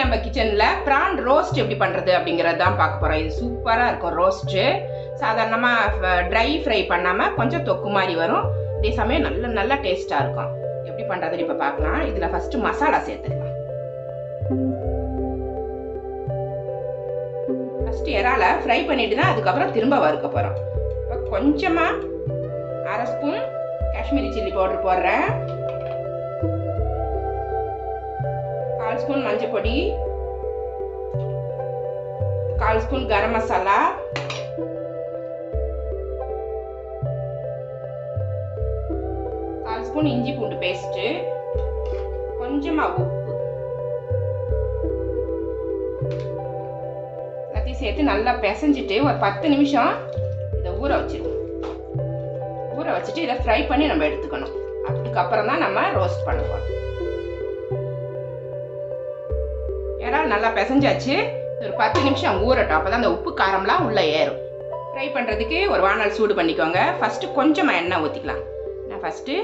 நம்ம கிச்சனில் PRAN roast எப்படி பண்ணுறது அப்படிங்கிறது தான் பார்க்க போகிறோம் இது சூப்பராக இருக்கும் ரோஸ்ட்டு சாதாரணமாக ட்ரை ஃப்ரை பண்ணாமல் கொஞ்சம் தொக்கு மாதிரி வரும். இதே சமயம் நல்ல நல்ல டேஸ்ட்டாக இருக்கும். எப்படி பண்ணுறதுன்னு இப்போ பார்க்கலாம். இதில் ஃபஸ்ட்டு மசாலா சேர்த்துக்கலாம். ஃபஸ்ட்டு இறால ஃப்ரை பண்ணிட்டு தான் அதுக்கப்புறம் திரும்ப வறுக்க போகிறோம் இப்போ கொஞ்சமாக அரை ஸ்பூன் காஷ்மீரி சில்லி பவுடர் போடுறேன். கால் ஸ்பூன் மஞ்சள் பொடி கால் ஸ்பூன் கரம் மசாலா கால் ஸ்பூன் இஞ்சி பூண்டு பேஸ்ட்டு கொஞ்சமாக உப்பு. எல்லாத்தையும் சேர்த்து நல்லா பிசைஞ்சிட்டு ஒரு பத்து நிமிஷம் இதை ஊற வச்சிருவோம். ஊற வச்சுட்டு இதை ஃப்ரை பண்ணி நம்ம எடுத்துக்கணும். அதுக்கப்புறம் தான் நம்ம ரோஸ்ட் பண்ணுவோம் இறால் நல்லா பிசைஞ்சாச்சு? ஒரு பத்து நிமிஷம் ஊறட்டும். அப்போ தான் அந்த உப்பு காரம்லாம் உள்ளே ஏறும். ஃப்ரை பண்ணுறதுக்கு ஒரு வானல் சூடு பண்ணிக்கோங்க. ஃபஸ்ட்டு கொஞ்சமாக எண்ணெய் ஊற்றிக்கலாம் நான் ஃபஸ்ட்டு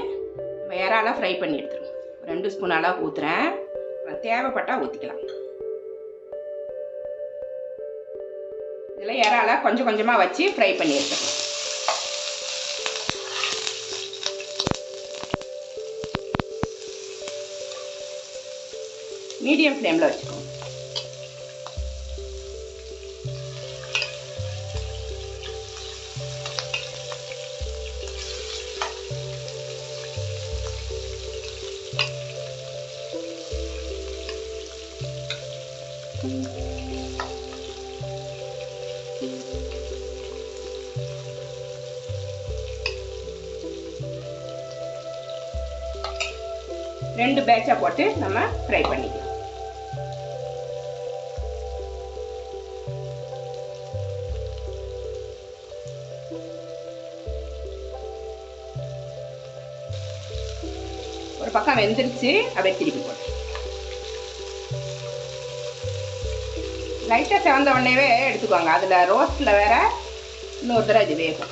இறாலாக ஃப்ரை பண்ணி எடுத்துருவேன் ரெண்டு ஸ்பூன் அளவு ஊற்றுறேன் அப்புறம் தேவைப்பட்டால் ஊற்றிக்கலாம் இதில் இறால கொஞ்சம் கொஞ்சமாக வச்சு ஃப்ரை பண்ணி எடுத்துக்கலாம். மீடியம் ஃப்ளேமில் வச்சுக்கோங்க. ரெண்டு பேட்சாக போட்டு நம்ம ஃப்ரை பண்ணிக்கலாம். பக்கம் வெந்துருச்சு அப்படியே திருப்பி போட்டு லைட்டாக செவந்த உடனேவே எடுத்துக்கோங்க. அதில் ரோஸ்ட்டில் வேற இன்னொரு தடவை இது வேகும்.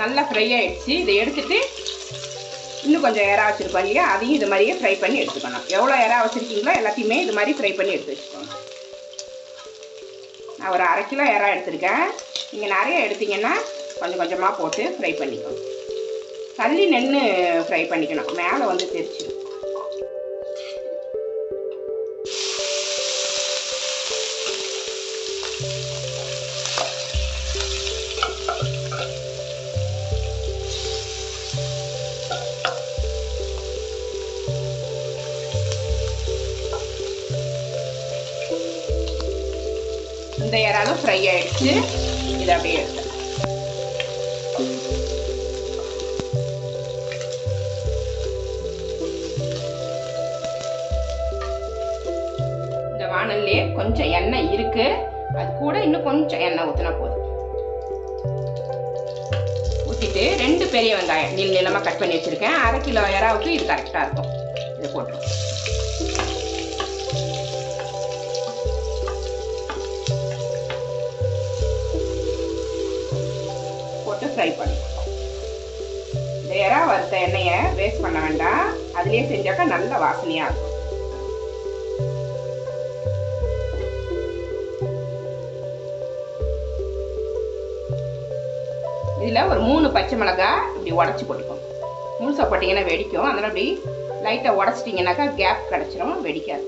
நல்லா ஃப்ரை ஆயிடுச்சு. இதை எடுத்துட்டு இன்னும் கொஞ்சம் எறா வச்சுருக்கோம் இல்லையா? அதையும் இது மாதிரியே ஃப்ரை பண்ணி எடுத்துக்கணும். எவ்வளோ இறா வச்சுருக்கீங்களோ எல்லாத்தையுமே இது மாதிரி ஃப்ரை பண்ணி எடுத்து வச்சுக்கோங்க. நான் ஒரு அரை கிலோ எறா எடுத்திருக்கேன். நீங்கள் நிறைய எடுத்தீங்கன்னா கொஞ்சம் கொஞ்சமாக போட்டு ஃப்ரை பண்ணிக்கோங்க. தள்ளி நின்று ஃப்ரை பண்ணிக்கணும். மேலே வந்து தெரிச்சிடும் இந்த இறாலும் ஃப்ரை ஆயிடுச்சு இதை அப்படியே எடுத்து இந்த வானல்லே கொஞ்சம் எண்ணெய் இருக்கு. அது கூட இன்னும் கொஞ்சம் எண்ணெய் ஊற்றினா போதும். ஊற்றிட்டு ரெண்டு பெரிய வெங்காயம் நீள் நீளமாக கட் பண்ணி வச்சுருக்கேன். அரை கிலோ இறாவுக்கு இது கரெக்டாக இருக்கும். இதை போட்டுருவோம் ஃப்ரை பண்ணுவோம் இந்த இறா வறுத்த எண்ணெயை வேஸ்ட் பண்ண வேண்டாம். அதுலேயே செஞ்சாக்கா நல்ல வாசனையாக இருக்கும். இதில் ஒரு மூணு பச்சை மிளகா இப்படி உடச்சி போட்டுக்கோங்க முழுசாக போட்டிங்கன்னா வெடிக்கும். அதனால் அப்படி லைட்டாக உடச்சிட்டிங்கனாக்கா கேப் கிடச்சிரும். வெடிக்காது.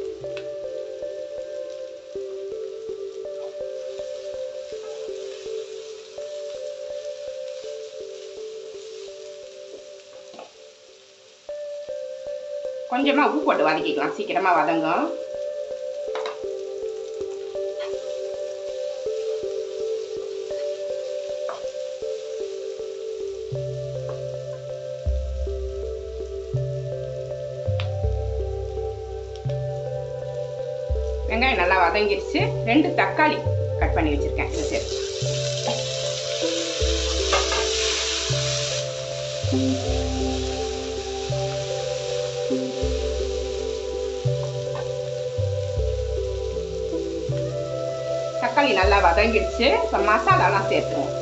கொஞ்சமாக உப்பு போட்டு வதக்கிக்கலாம். சீக்கிரமாக வதங்கும். வெங்காயம் நல்லா வதங்கிடுச்சு. ரெண்டு தக்காளி கட் பண்ணி வச்சிருக்கேன். இது சரி தக்காளி நல்லா வதங்கிடுச்சு இப்போ மசாலாலாம் சேர்த்துருவோம்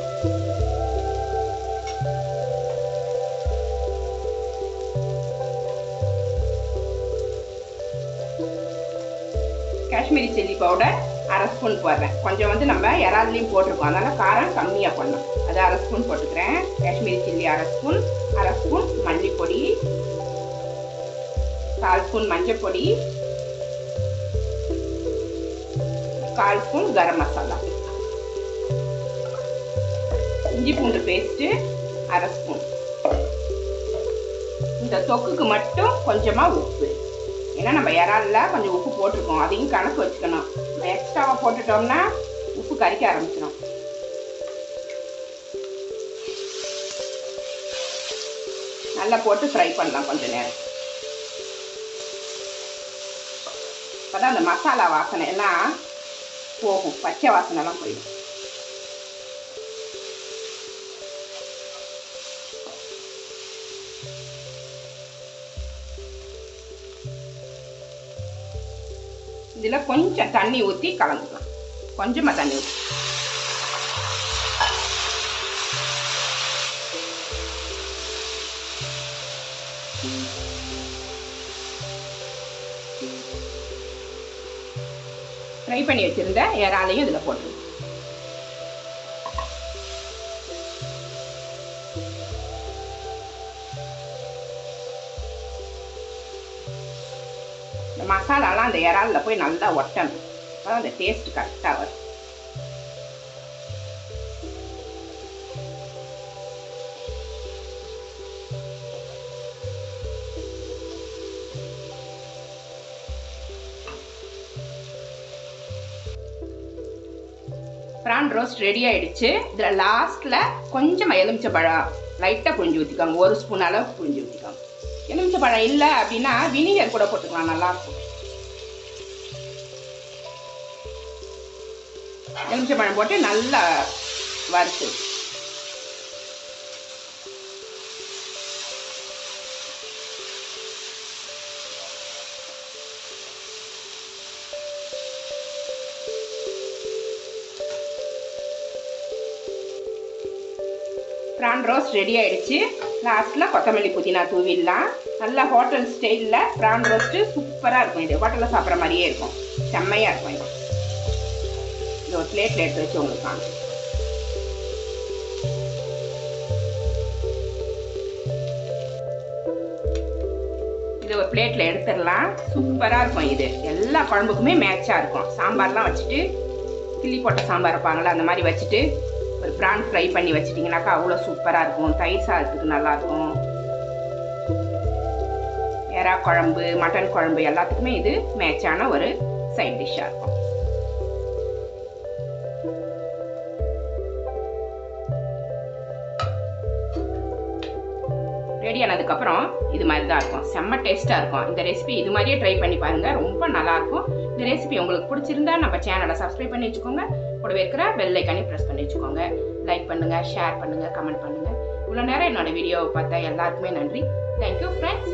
காஷ்மீரி சில்லி பவுடர் அரை ஸ்பூன் போடுறேன் கொஞ்சம் வந்து நம்ம இறால்லையும் போட்டிருக்கோம் அதனால் காரம் கம்மியாக பண்ணணும் அது அரை ஸ்பூன் போட்டுக்கிறேன் காஷ்மீரி சில்லி அரை ஸ்பூன் அரை ஸ்பூன் மல்லிப்பொடி கால் ஸ்பூன் மஞ்சள் பொடி கால் ஸ்பூன் கரம் மசாலா. இஞ்சி பூண்டு பேஸ்ட்டு அரை ஸ்பூன். இந்த தொக்குக்கு மட்டும் கொஞ்சமாக உப்பு. ஏன்னா நம்ம இறாலில் கொஞ்சம் உப்பு போட்டிருக்கோம். அதையும் கணக்கு வச்சுக்கணும். நம்ம எக்ஸ்ட்ராவாக போட்டுட்டோம்னா உப்பு கறிக்க ஆரம்பிச்சிடும். நல்லா போட்டு ஃப்ரை பண்ணலாம் கொஞ்சம் நேரம். அதான் அந்த மசாலா வாசனை எல்லாம் போகும் பச்சை வாசனைலாம் போயிடும் இதில் கொஞ்சம் தண்ணி ஊற்றி கலந்துக்கலாம் கொஞ்சமாக தண்ணி ஊற்றி ஃப்ரை பண்ணி வச்சுருந்த இறாலையும் இதில் போட்டு இந்த மசாலாலாம் அந்த இறாலில் போய் நல்லா ஒட்டணும். அப்போ அந்த டேஸ்ட் கரெக்டாக வரும். ப்ரான் ரோஸ்ட் ரெடி ஆயிடுச்சு. இதில் லாஸ்ட்டில் கொஞ்சம் எலுமிச்சை பழம். லைட்டாக புழிஞ்சு ஊற்றிக்கோங்க ஒரு ஸ்பூன் அளவு புழிஞ்சு ஊற்றிக்கோங்க எலுமிச்சை பழம் இல்லை அப்படின்னா வினிகர் கூட போட்டுக்கலாம். நல்லாயிருக்கும் எலுமிச்சை பழம் போட்டு நல்லா வறுத்து ப்ரான் ரோஸ்ட் ரெடி ஆயிடுச்சு. லாஸ்ட்டில் கொத்தமல்லி புதினா தூவிடலாம். நல்லா ஹோட்டல் ஸ்டைலில் ப்ரான் ரோஸ்ட்டு சூப்பராக இருக்கும். இது ஹோட்டலில் சாப்பிட்ற மாதிரியே இருக்கும். செம்மையாக இருக்கும் இது. இது ஒரு பிளேட்டில் எடுத்து வச்சு உங்களுக்கு காணும் இது ஒரு பிளேட்டில் எடுத்துடலாம். சூப்பராக இருக்கும் இது. எல்லா குழம்புக்குமே மேட்சாக இருக்கும். சாம்பார்லாம் வச்சுட்டு கிள்ளி போட்ட சாம்பார் வைப்பாங்களே அந்த மாதிரி வச்சுட்டு ஒரு ப்ரான் ஃப்ரை பண்ணி வச்சிட்டிங்கனாக்கா அவ்வளோ சூப்பராக இருக்கும். தயிர் சாதத்துக்கு நல்லாயிருக்கும் எறா குழம்பு மட்டன் குழம்பு எல்லாத்துக்குமே இது மேட்சான ஒரு சைட் டிஷ்ஷாக இருக்கும். ரெடி ஆனதுக்கப்புறம் இது மாதிரி தான் இருக்கும். செம்ம டேஸ்ட்டாக இருக்கும். இந்த ரெசிபி இது மாதிரியே ட்ரை பண்ணி பாருங்கள் ரொம்ப நல்லாயிருக்கும் இந்த ரெசிபி உங்களுக்கு பிடிச்சிருந்தா நம்ம சேனலை சப்ஸ்கிரைப் பண்ணி வச்சுக்கோங்க. கூடவே இருக்கிற பெல் ஐக்கானே ப்ரெஸ் பண்ணி வச்சுக்கோங்க. லைக் பண்ணுங்கள் ஷேர் பண்ணுங்கள் கமெண்ட் பண்ணுங்கள் இவ்வளோ நேரம் என்னோட வீடியோவை பார்த்தா எல்லாருக்குமே நன்றி. Thank you friends